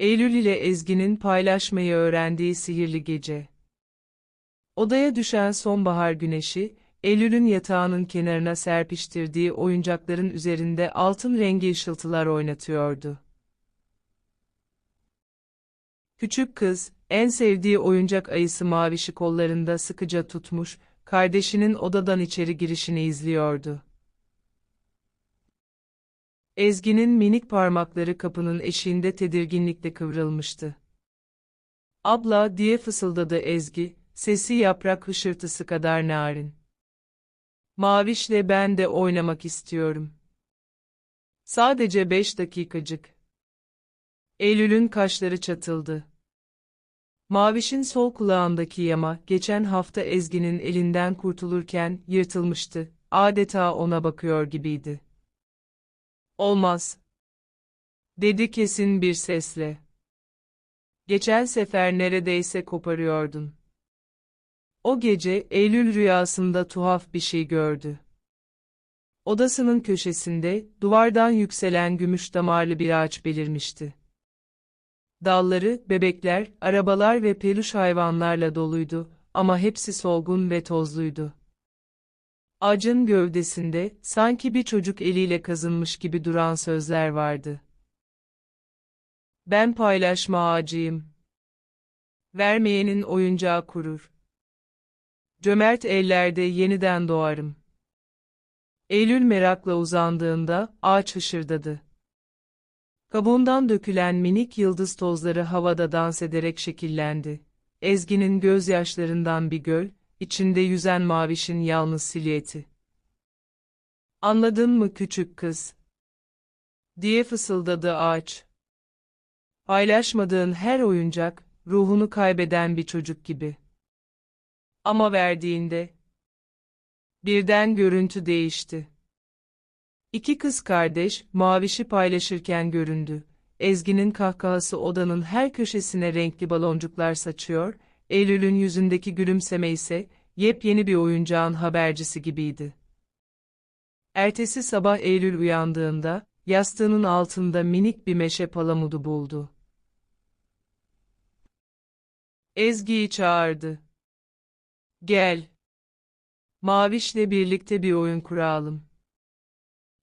Eylül ile Ezgi'nin paylaşmayı öğrendiği sihirli gece. Odaya düşen sonbahar güneşi, Eylül'ün yatağının kenarına serpiştirdiği oyuncakların üzerinde altın rengi ışıltılar oynatıyordu. Küçük kız, en sevdiği oyuncak ayısı mavişi kollarında sıkıca tutmuş, kardeşinin odadan içeri girişini izliyordu. Ezgi'nin minik parmakları kapının eşiğinde tedirginlikle kıvrılmıştı. Abla diye fısıldadı Ezgi, sesi yaprak hışırtısı kadar narin. Maviş'le ben de oynamak istiyorum. Sadece beş dakikacık. Eylül'ün kaşları çatıldı. Maviş'in sol kulağındaki yama, geçen hafta Ezgi'nin elinden kurtulurken yırtılmıştı, adeta ona bakıyor gibiydi. Olmaz. Dedi kesin bir sesle. Geçen sefer neredeyse koparıyordun. O gece Eylül rüyasında tuhaf bir şey gördü. Odasının köşesinde duvardan yükselen gümüş damarlı bir ağaç belirmişti. Dalları, bebekler, arabalar ve peluş hayvanlarla doluydu ama hepsi solgun ve tozluydu. Ağacın gövdesinde sanki bir çocuk eliyle kazınmış gibi duran sözler vardı. Ben paylaşma ağacıyım. Vermeyenin oyuncağı kurur. Cömert ellerde yeniden doğarım. Eylül merakla uzandığında ağaç hışırdadı. Kabuğundan dökülen minik yıldız tozları havada dans ederek şekillendi. Ezgi'nin gözyaşlarından bir göl, içinde yüzen mavişin yalnız silüeti. Anladın mı küçük kız? diye fısıldadı ağaç. Paylaşmadığın her oyuncak, ruhunu kaybeden bir çocuk gibi. Ama verdiğinde, birden görüntü değişti. İki kız kardeş, mavişi paylaşırken göründü. Ezgi'nin kahkahası odanın her köşesine renkli baloncuklar saçıyor, Eylül'ün yüzündeki gülümseme ise, yepyeni bir oyuncağın habercisi gibiydi. Ertesi sabah Eylül uyandığında, yastığının altında minik bir meşe palamudu buldu. Ezgi'yi çağırdı. Gel. Maviş'le birlikte bir oyun kuralım.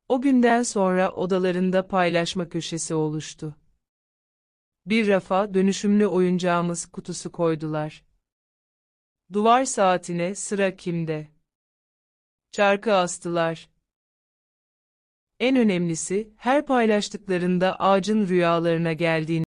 O günden sonra odalarında paylaşma köşesi oluştu. Bir rafa dönüşümlü oyuncağımız kutusu koydular. Duvar saatine sıra kimde? Çarkı astılar. En önemlisi, her paylaştıklarında ağacın rüyalarına geldiğini